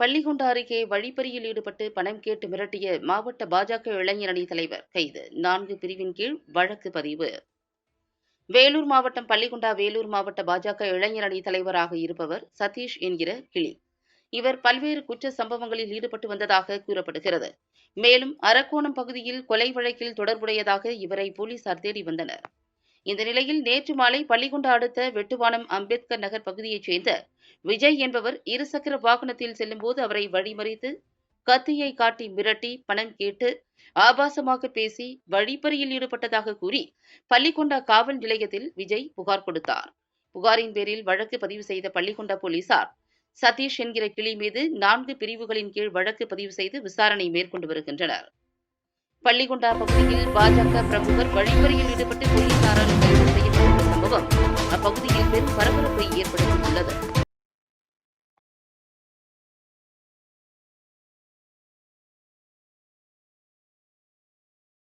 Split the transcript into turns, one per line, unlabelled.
பள்ளிகுண்டா அருகே வழிப்பறியில் ஈடுபட்டு பணம் கேட்டு மிரட்டிய மாவட்ட பாஜக இளைஞர் அணி தலைவர் கைது. நான்கு பிரிவின் கீழ் வழக்கு பதிவு. வேலூர் மாவட்டம் பள்ளிகுண்டா வேலூர் மாவட்ட பாஜக இளைஞர் அணி தலைவராக இருப்பவர் சதீஷ் என்கிற கிளி. இவர் பல்வேறு குற்ற சம்பவங்களில் ஈடுபட்டு வந்ததாக கூறப்படுகிறது. மேலும் அரக்கோணம் பகுதியில் கொலை வழக்கில் தொடர்புடையதாக இவரை போலீசார் தேடி வந்தனர். இந்த நிலையில் நேற்று மாலை பள்ளிகுண்டா அடுத்த வெட்டுவானம் அம்பேத்கர் நகர் பகுதியைச் சேர்ந்த விஜய் என்பவர் இருசக்கர வாகனத்தில் செல்லும்போது அவரை வழிமறித்து கத்தியை காட்டி மிரட்டி பணம் கேட்டு ஆபாசமாக பேசி வழிப்பறியில் ஈடுபட்டதாக கூறி பள்ளிக்கொண்டா காவல் நிலையத்தில் விஜய் புகார் கொடுத்தார். புகாரின் பேரில் வழக்கு பதிவு செய்த பள்ளிக்கொண்டா போலீசார் சதீஷ் என்கிற கிளி மீது நான்கு பிரிவுகளின் கீழ் வழக்கு பதிவு செய்து விசாரணை மேற்கொண்டு வருகின்றனர். பள்ளிகொண்டா பகுதியில் பாஜக பிரமுகர் வழிப்பறியில் ஈடுபட்டு போலீசாரால் அப்பகுதியில் பெரும் பரபரப்பை ஏற்படுத்தியுள்ளது.